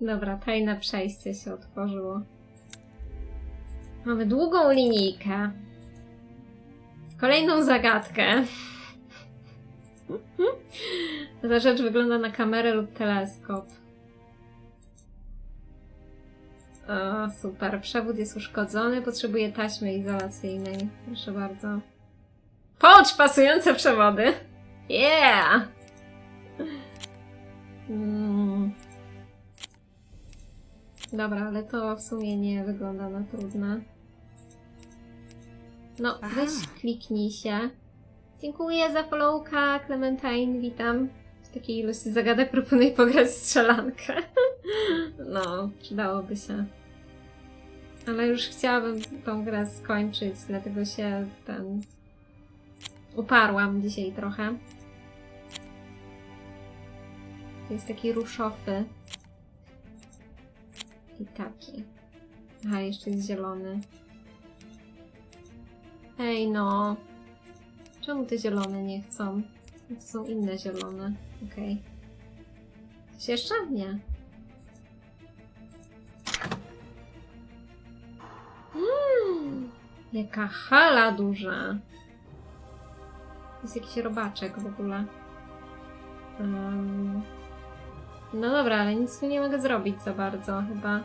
Dobra, tajne przejście się otworzyło. Mamy długą linijkę. Kolejną zagadkę. Ta rzecz wygląda na kamerę lub teleskop. O, super. Przewód jest uszkodzony, potrzebuje taśmy izolacyjnej. Proszę bardzo. Połącz pasujące przewody. Yeah! Mm. Dobra, ale to w sumie nie wygląda na trudne. No, Aha. weź kliknij się. Dziękuję za followka, Clementine, witam. W takiej ilości zagadek proponuję pograć w strzelankę. No, przydałoby się. Ale już chciałabym tą grę skończyć, dlatego się ten... Uparłam dzisiaj trochę. Jest taki ruszofy. I taki. Aha, jeszcze jest zielony. Ej no. Czemu te zielone nie chcą? To są inne zielone. Okej. Coś jeszcze? Nie. Mm, jaka hala duża. Jest jakiś robaczek w ogóle. Em, no dobra, ale nic tu nie mogę zrobić za bardzo chyba.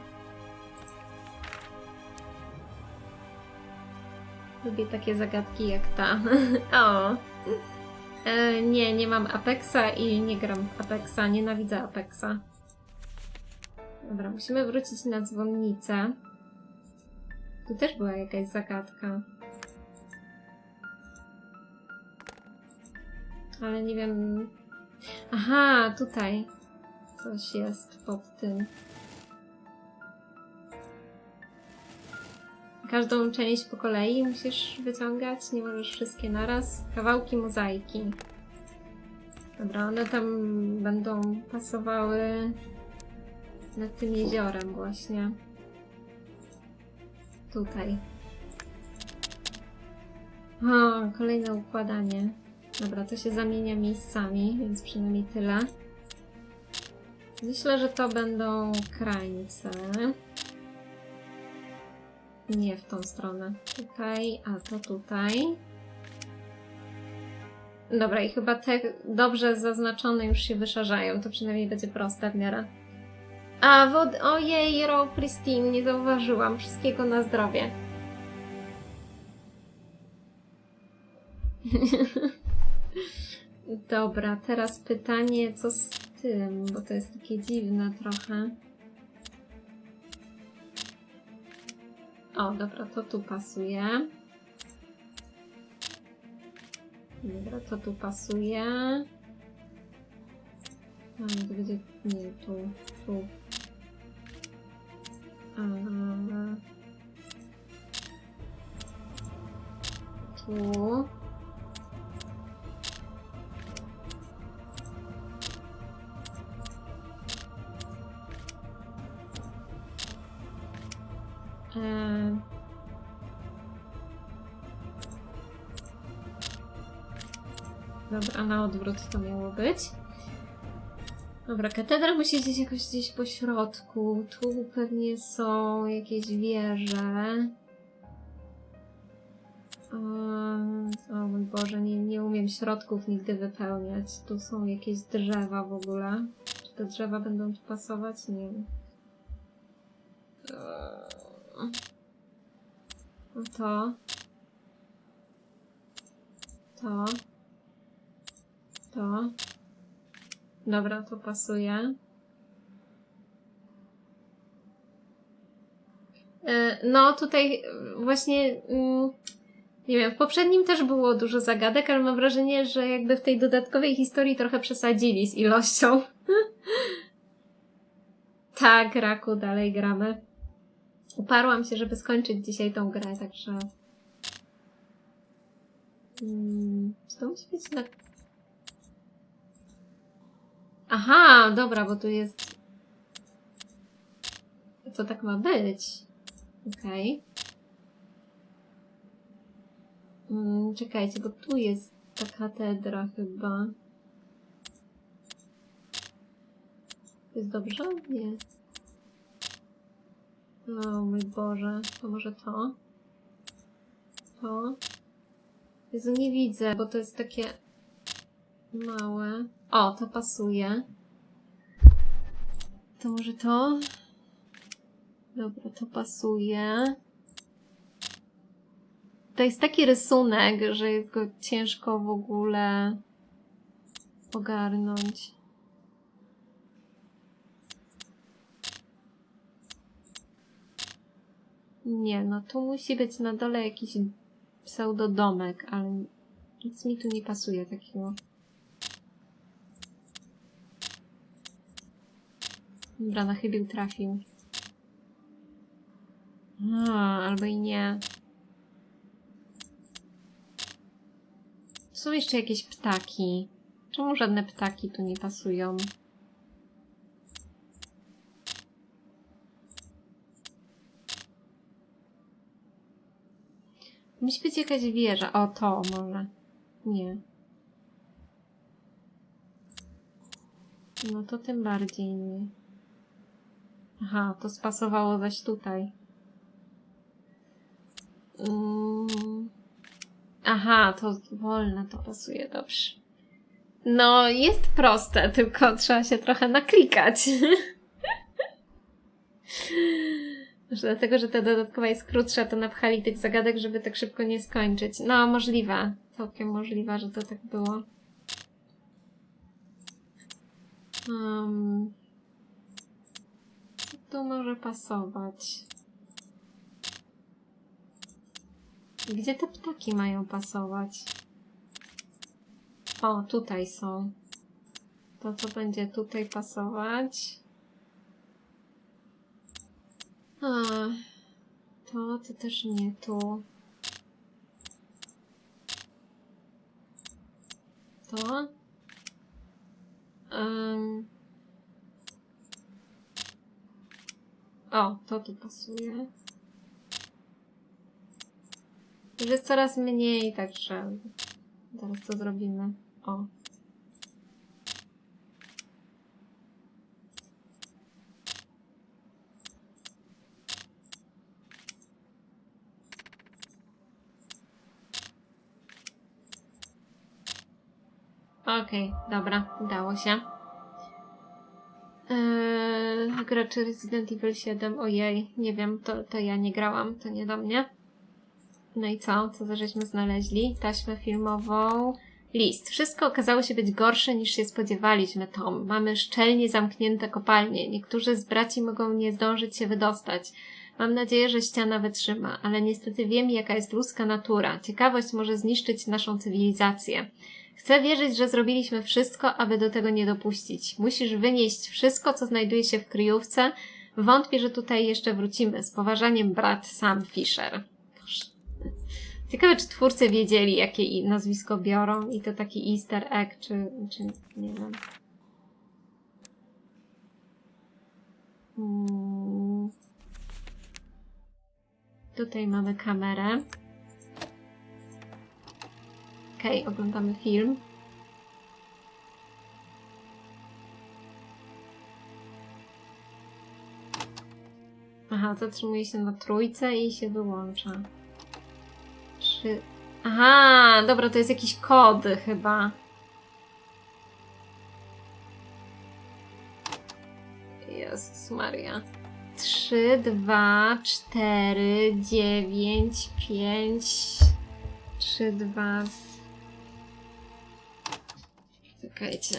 Lubię takie zagadki jak ta. o! E, nie, nie mam Apexa i nie gram Apexa. Nienawidzę Apexa. Dobra, musimy wrócić na dzwonnicę. Tu też była jakaś zagadka. Ale nie wiem. Aha, tutaj coś jest pod tym. Każdą część po kolei musisz wyciągać, nie możesz wszystkie naraz. Kawałki mozaiki. Dobra, one tam będą pasowały nad tym jeziorem właśnie. Tutaj. O, kolejne układanie. Dobra, to się zamienia miejscami, więc przynajmniej tyle. Myślę, że to będą krańce. Nie w tą stronę. Tutaj, a to tutaj. Dobra, i chyba te dobrze zaznaczone już się wyszarzają. To przynajmniej będzie proste w miarę. A, wod... Ojej, Ro Pristine, nie zauważyłam. Wszystkiego na zdrowie. Dobra, teraz pytanie, co z tym, bo to jest takie dziwne trochę. O, dobra, to tu pasuje. Dobra, to tu pasuje. A, to nie, tu, tu. A, tu. Eee. Dobra, na odwrót to miało być. Dobra, katedra musi gdzieś jakoś gdzieś po środku. Tu pewnie są jakieś wieże. O mój Boże, nie, nie umiem środków nigdy wypełniać. Tu są jakieś drzewa w ogóle. Czy te drzewa będą tu pasować? Nie wiem. Eee. To. To. To. Dobra, to pasuje. E, No, tutaj właśnie. mm, Nie wiem, w poprzednim też było dużo zagadek, ale mam wrażenie, że jakby w tej dodatkowej historii trochę przesadzili z ilością. tak, Raku, dalej gramy. Uparłam się, żeby skończyć dzisiaj tą grę, także. Mm, czy to musi być na. Aha, dobra, bo tu jest. To tak ma być. Okej. Mm, czekajcie, bo tu jest ta katedra chyba. Jest dobrze? Nie. O mój Boże, to może to? To? Jezu, nie widzę, bo to jest takie małe. O, to pasuje. To może to? Dobra, to pasuje. To jest taki rysunek, że jest go ciężko w ogóle ogarnąć. Nie, no tu musi być na dole jakiś pseudodomek, ale nic mi tu nie pasuje takiego. Dobra, na chybił trafił. A, albo i nie. Są jeszcze jakieś ptaki. Czemu żadne ptaki tu nie pasują? Musi być jakaś wieża. O, to może. Nie. No to tym bardziej nie. Aha, to spasowało zaś tutaj. Mm. Aha, to wolne to pasuje dobrze. No, jest proste, tylko trzeba się trochę naklikać. Dlatego, że ta dodatkowa jest krótsza, to napchali tych zagadek, żeby tak szybko nie skończyć. No, możliwe. Całkiem możliwe, że to tak było. Um, tu może pasować. Gdzie te ptaki mają pasować? O, tutaj są. To co będzie tutaj pasować? A, to, to też nie tu. To? Em. O, to tu pasuje. Już jest coraz mniej, także zaraz to zrobimy. O. Okej, dobra, udało się. Eee, graczy Resident Evil 7, ojej, nie wiem, to, to ja nie grałam, to nie do mnie. No i co? Co żeśmy znaleźli? Taśmę filmową. List. Wszystko okazało się być gorsze niż się spodziewaliśmy, Tom. Mamy szczelnie zamknięte kopalnie. Niektórzy z braci mogą nie zdążyć się wydostać. Mam nadzieję, że ściana wytrzyma, ale niestety wiem, jaka jest ludzka natura. Ciekawość może zniszczyć naszą cywilizację. Chcę wierzyć, że zrobiliśmy wszystko, aby do tego nie dopuścić. Musisz wynieść wszystko, co znajduje się w kryjówce. Wątpię, że tutaj jeszcze wrócimy. Z poważaniem, brat Sam Fisher. Ciekawe, czy twórcy wiedzieli, jakie nazwisko biorą i to taki easter egg, czy, czy nie wiem. Mm. Tutaj mamy kamerę. Okej, oglądamy film. Aha, zatrzymuje się na trójce i się wyłącza. Trzy. Aha, dobra, to jest jakiś kod chyba. Jezus Maria. Trzy, dwa, cztery, dziewięć, pięć, trzy, dwa. Czekajcie.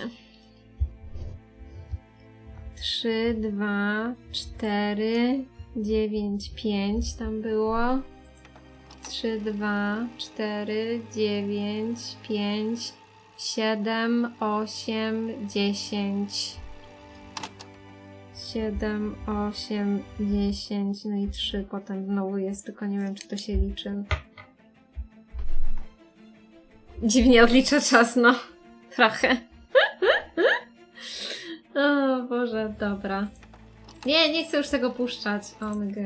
Trzy, dwa, cztery, dziewięć, pięć tam było. 3, 2, 4, 9, 5, 7, 8, 10. 7, 8, 10, no i 3 potem znowu jest, tylko nie wiem, czy to się liczy. Dziwnie odlicza czas, no. Trochę. o Boże, dobra. Nie, nie chcę już tego puszczać. OMG.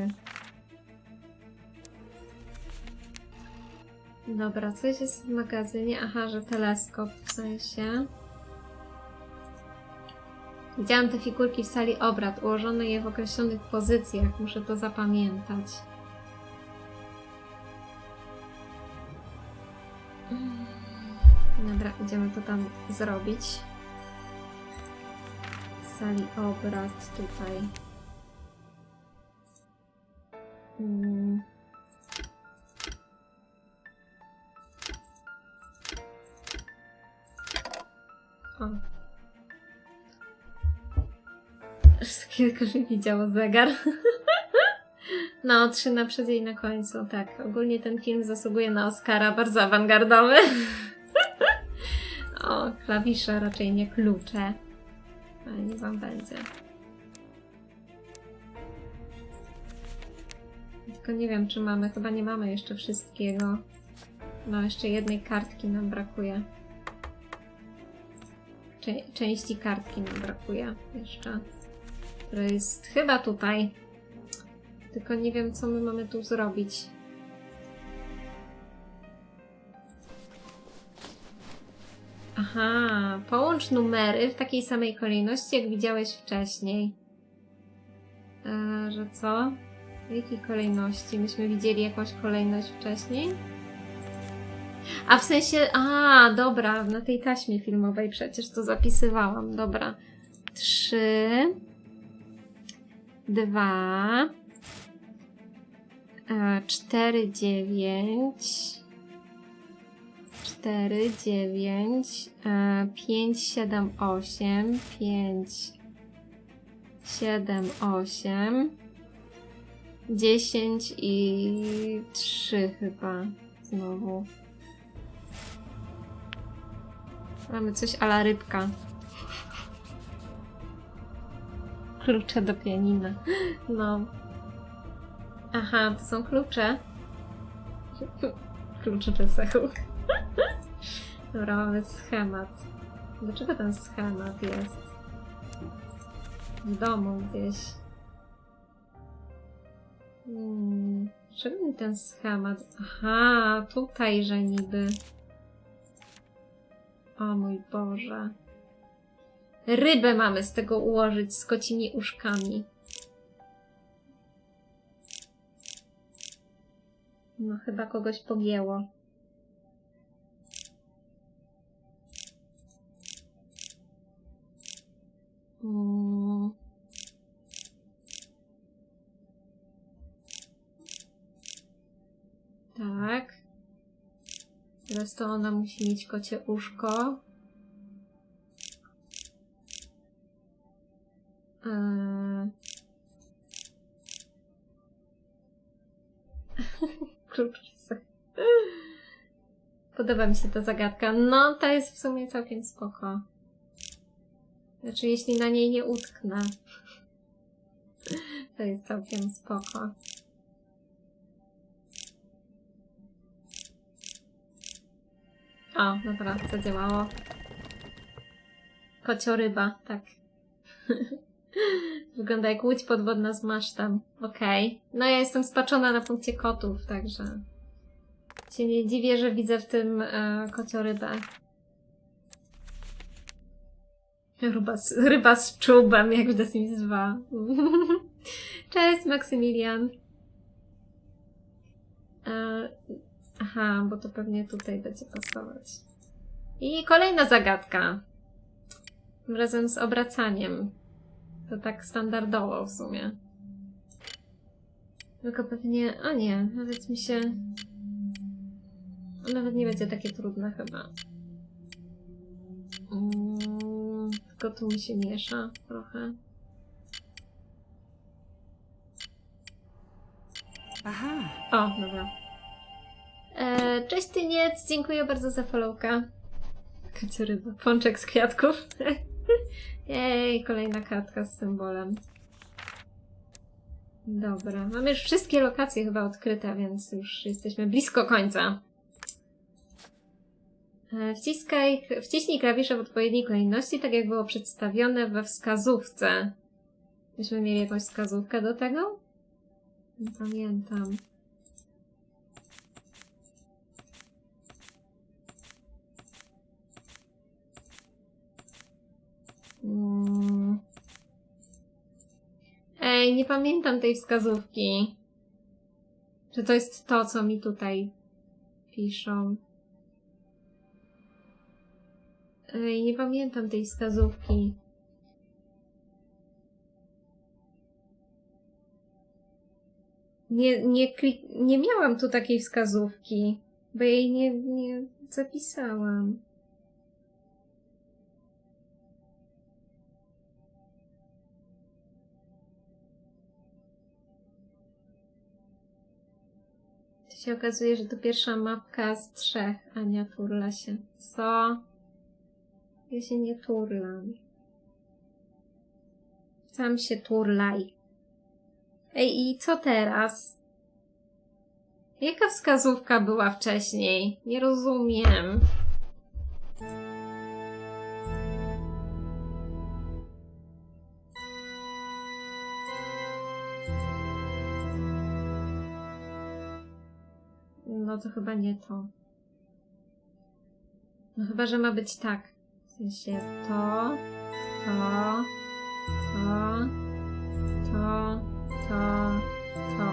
Dobra, coś jest w magazynie. Aha, że teleskop w sensie. Widziałam te figurki w sali obrad, ułożono je w określonych pozycjach. Muszę to zapamiętać. Idziemy to tam zrobić. W sali obrad tutaj. Mm. O. Kilka mi widziało zegar. No, trzy na przodzie i na końcu, tak. Ogólnie ten film zasługuje na Oscara, bardzo awangardowy. O, klawisze, raczej nie klucze. Ale nie wam będzie. Tylko nie wiem, czy mamy, chyba nie mamy jeszcze wszystkiego. No, jeszcze jednej kartki nam brakuje. Części kartki nam brakuje jeszcze. Która jest chyba tutaj. Tylko nie wiem, co my mamy tu zrobić. Aha, połącz numery w takiej samej kolejności, jak widziałeś wcześniej. E, że co? W jakiej kolejności? Myśmy widzieli jakąś kolejność wcześniej? A w sensie, a, dobra, na tej taśmie filmowej przecież to zapisywałam. Dobra. Trzy, dwa, e, cztery, dziewięć, cztery, dziewięć, e, pięć, siedem, osiem, pięć, siedem, osiem, dziesięć i trzy chyba znowu. Mamy coś ala rybka. Klucze do pianina. No. Aha, to są klucze. Klucze pesechu. Dobra, mamy schemat. Dlaczego ten schemat jest? W domu gdzieś. Hmm. Czego mi ten schemat? Aha, tutaj, że niby. O mój Boże. Rybę mamy z tego ułożyć z kocimi uszkami. No chyba kogoś pogięło. Mm. Tak. Teraz to ona musi mieć kocie uszko. Eee. Podoba mi się ta zagadka. No, ta jest w sumie całkiem spoko. Znaczy, jeśli na niej nie utknę. To jest całkiem spoko. O, dobra, zadziałało. Kocioryba, tak. Wygląda jak łódź podwodna z masztem. Okej. No ja jestem spaczona na punkcie kotów, także się nie dziwię, że widzę w tym e, kociorybę. Ryba z, ryba z czubem, jak w The Sims 2. Cześć, Maksymilian. E, aha, bo to pewnie tutaj będzie pasować. I kolejna zagadka. Tym razem z obracaniem. To tak standardowo w sumie. Tylko pewnie... O nie, nawet mi się... Nawet nie będzie takie trudne chyba. Mm, tylko tu mi się miesza trochę. Aha. O, dobra. E, cześć Tyniec, dziękuję bardzo za followka. Kocioryba, pączek z kwiatków. Jej, kolejna kartka z symbolem. Dobra, mamy już wszystkie lokacje chyba odkryte, więc już jesteśmy blisko końca. E, Wciskaj, wciśnij klawisze w odpowiedniej kolejności, tak jak było przedstawione we wskazówce. Myśmy mieli jakąś wskazówkę do tego? Nie pamiętam. Mm. Ej, nie pamiętam tej wskazówki. Czy to jest to, co mi tutaj piszą? Ej, nie pamiętam tej wskazówki. Nie, nie, klik, nie miałam tu takiej wskazówki, bo jej nie, nie zapisałam. To się okazuje, że to pierwsza mapka z trzech. Ania turla się. Co? Ja się nie turlam. Sam się turlaj. Ej, i co teraz? Jaka wskazówka była wcześniej? Nie rozumiem. No to chyba nie to. No chyba, że ma być tak. W sensie to, to, to, to, to, to.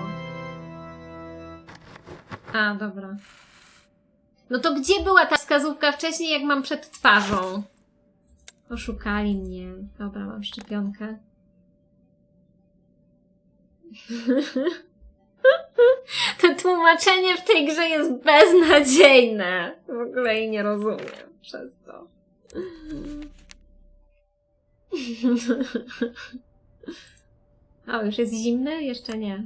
A, dobra. No to gdzie była ta wskazówka wcześniej, jak mam przed twarzą? Oszukali mnie. Dobra, mam szczepionkę. To tłumaczenie w tej grze jest beznadziejne. W ogóle jej nie rozumiem przez to. O, już jest zimny? Jeszcze nie.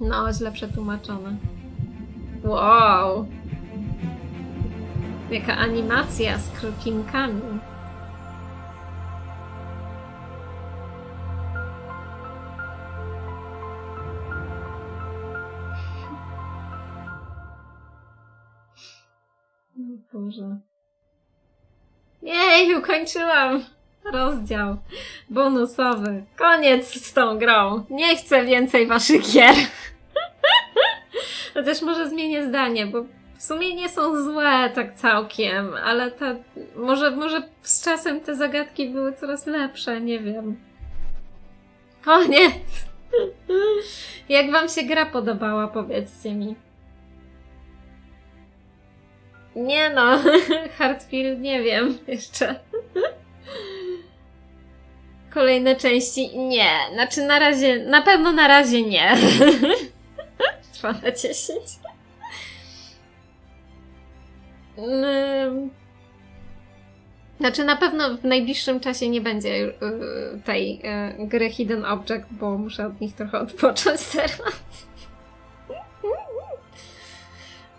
No, źle przetłumaczone. Wow! Jaka animacja z krokinkami. Boże. Jej, ukończyłam rozdział bonusowy. Koniec z tą grą. Nie chcę więcej waszych gier. Chociaż może zmienię zdanie, bo w sumie nie są złe tak całkiem, ale ta, może, może z czasem te zagadki były coraz lepsze, nie wiem. Koniec! Jak wam się gra podobała, powiedzcie mi. Nie no, Hardfield nie wiem jeszcze. Kolejne części nie. Znaczy na razie, na pewno na razie nie. Trwa na 10. Ym, Znaczy na pewno w najbliższym czasie nie będzie y, tej y, gry Hidden Object, bo muszę od nich trochę odpocząć teraz.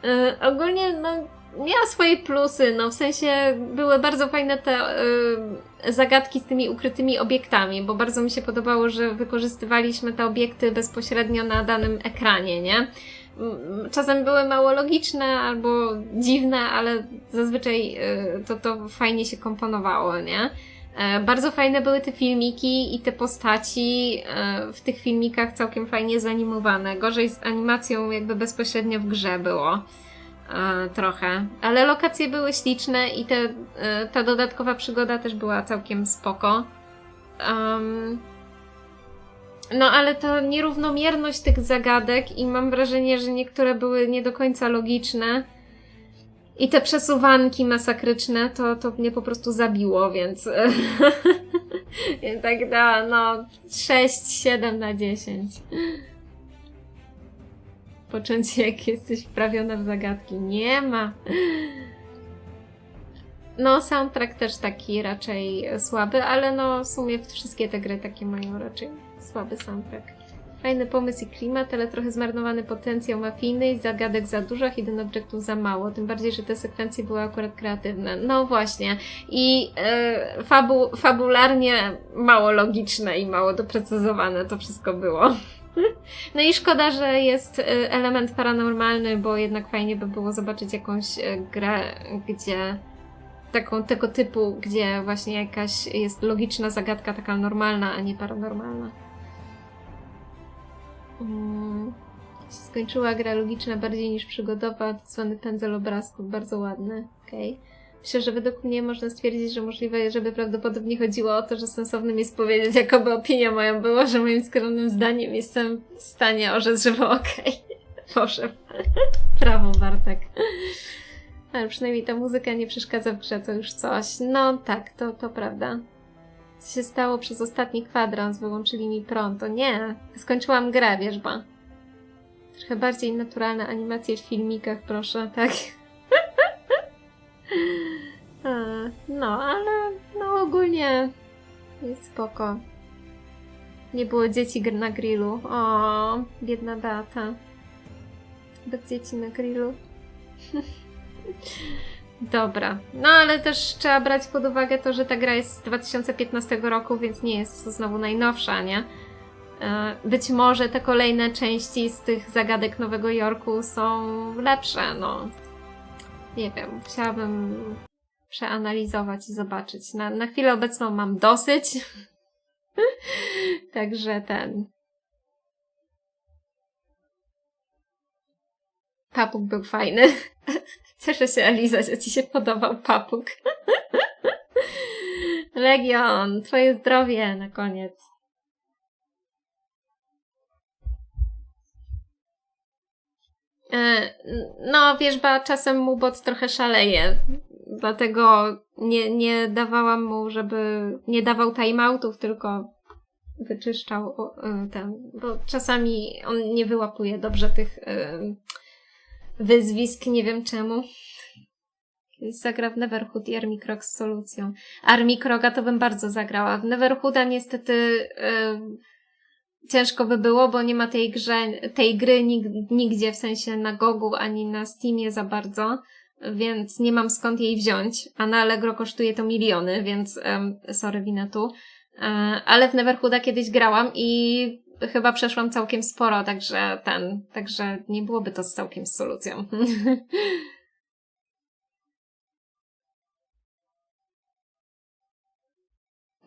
Y, ogólnie no, miała swoje plusy, no w sensie były bardzo fajne te y, zagadki z tymi ukrytymi obiektami, bo bardzo mi się podobało, że wykorzystywaliśmy te obiekty bezpośrednio na danym ekranie, nie? Mm, Czasem były mało logiczne albo dziwne, ale zazwyczaj y, to, to fajnie się komponowało, nie? E, Bardzo fajne były te filmiki i te postaci e, w tych filmikach całkiem fajnie zanimowane. Gorzej z animacją jakby bezpośrednio w grze było trochę. Ale lokacje były śliczne i te, e, ta dodatkowa przygoda też była całkiem spoko. Em, no ale ta nierównomierność tych zagadek i mam wrażenie, że niektóre były nie do końca logiczne. I te przesuwanki masakryczne, to, to mnie po prostu zabiło, więc, więc tak da, no 6-7 na 10. Poczęcie jak jesteś wprawiona w zagadki. Nie ma. No, soundtrack też taki raczej słaby, ale no w sumie wszystkie te gry takie mają raczej słaby soundtrack. Fajny pomysł i klimat, ale trochę zmarnowany potencjał mafijny i zagadek za dużo, hidden objectów za mało. Tym bardziej, że te sekwencje były akurat kreatywne. No właśnie. I e, fabu fabularnie mało logiczne i mało doprecyzowane to wszystko było. No i szkoda, że jest e, element paranormalny, bo jednak fajnie by było zobaczyć jakąś e, grę, gdzie taką tego typu, gdzie właśnie jakaś jest logiczna zagadka taka normalna, a nie paranormalna. Mm. Skończyła gra logiczna bardziej niż przygodowa, zwany pędzel obrazków, bardzo ładny. Okej. Myślę, że według mnie można stwierdzić, że możliwe, żeby prawdopodobnie chodziło o to, że sensownym jest powiedzieć, jakoby opinia moją była, że moim skromnym zdaniem jestem w stanie orzec, że było okej. Boże. Brawo, Bartek. Ale przynajmniej ta muzyka nie przeszkadza w grze, to już coś. No tak, to, to prawda. Co się stało przez ostatni kwadrans? Wyłączyli mi prąd. To nie. Skończyłam grę, wierzba. Trochę bardziej naturalne animacje w filmikach, proszę, tak? No, ale no ogólnie jest spoko. Nie było dzieci gr- na grillu. O, biedna Beata. Bez dzieci na grillu. Dobra. No ale też trzeba brać pod uwagę to, że ta gra jest z 2015 roku, więc nie jest znowu najnowsza, nie? E, Być może te kolejne części z tych zagadek Nowego Jorku są lepsze, no. Nie wiem, chciałabym przeanalizować i zobaczyć. Na, na chwilę obecną mam dosyć. Także ten. Papuk był fajny. Cieszę się, Eliza, że ci się podobał papuk. Legion, twoje zdrowie na koniec. E, No, wiesz, ba, czasem mu bot trochę szaleje. Dlatego nie, nie dawałam mu, żeby nie dawał timeoutów, tylko wyczyszczał e, ten, bo czasami on nie wyłapuje dobrze tych e, wyzwisk, nie wiem czemu. Zagra w Neverhood i Army Krog z solucją. Army Kroga to bym bardzo zagrała. W Neverhooda niestety e, ciężko by było, bo nie ma tej, grze, tej gry nig- nigdzie, w sensie na Gogu ani na Steamie za bardzo, więc nie mam skąd jej wziąć, a na Allegro kosztuje to miliony, więc em, sorry, wina tu. E, ale w Neverhooda kiedyś grałam i chyba przeszłam całkiem sporo, także ten, także nie byłoby to z całkiem z solucją.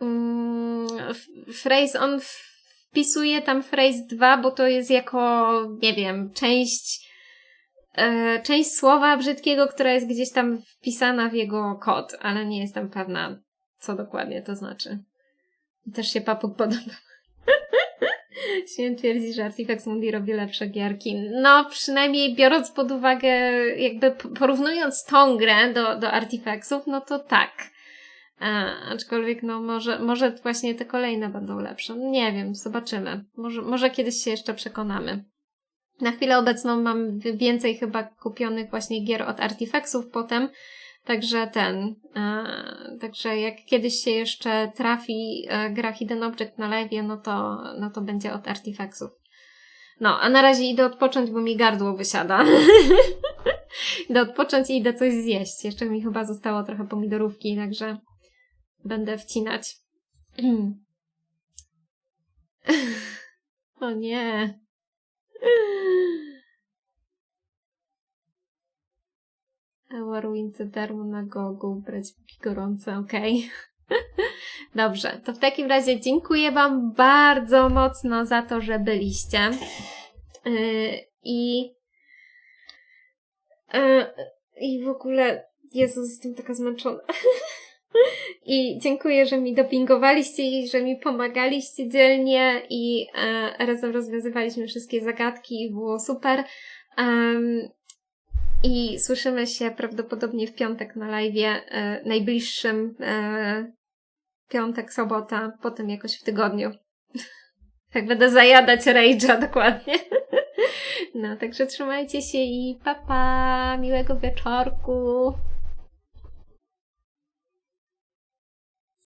Mm, Phrase, on wpisuje tam phrase 2, bo to jest jako, nie wiem, część, część słowa brzydkiego, która jest gdzieś tam wpisana w jego kod, ale nie jestem pewna, co dokładnie to znaczy. Też się papuk podoba. Śmiem twierdzić, że Artifex Mundi robi lepsze gierki. No, przynajmniej biorąc pod uwagę, jakby porównując tą grę do, do Artifexów, no to tak. A, aczkolwiek, no może, może właśnie te kolejne będą lepsze. Nie wiem, zobaczymy. Może, może kiedyś się jeszcze przekonamy. Na chwilę obecną mam więcej chyba kupionych właśnie gier od Artifexów potem, także ten, a, także jak kiedyś się jeszcze trafi e, gra Hidden Object na live, no to, no to będzie od Artifexów. No, a na razie idę odpocząć, bo mi gardło wysiada. idę odpocząć i idę coś zjeść. Jeszcze mi chyba zostało trochę pomidorówki, także będę wcinać. o nie. Warwince darmo na gogu, brać póki gorące, okej. Dobrze, to w takim razie dziękuję Wam bardzo mocno za to, że byliście. Yy, I yy, i w ogóle, Jezus, jestem taka zmęczona. I dziękuję, że mi dopingowaliście i że mi pomagaliście dzielnie i e, razem rozwiązywaliśmy wszystkie zagadki i było super. Em, I słyszymy się prawdopodobnie w piątek na live, e, najbliższym e, piątek, sobota, potem jakoś w tygodniu. tak będę zajadać rage'a dokładnie. no, także trzymajcie się i papa, pa, miłego wieczorku.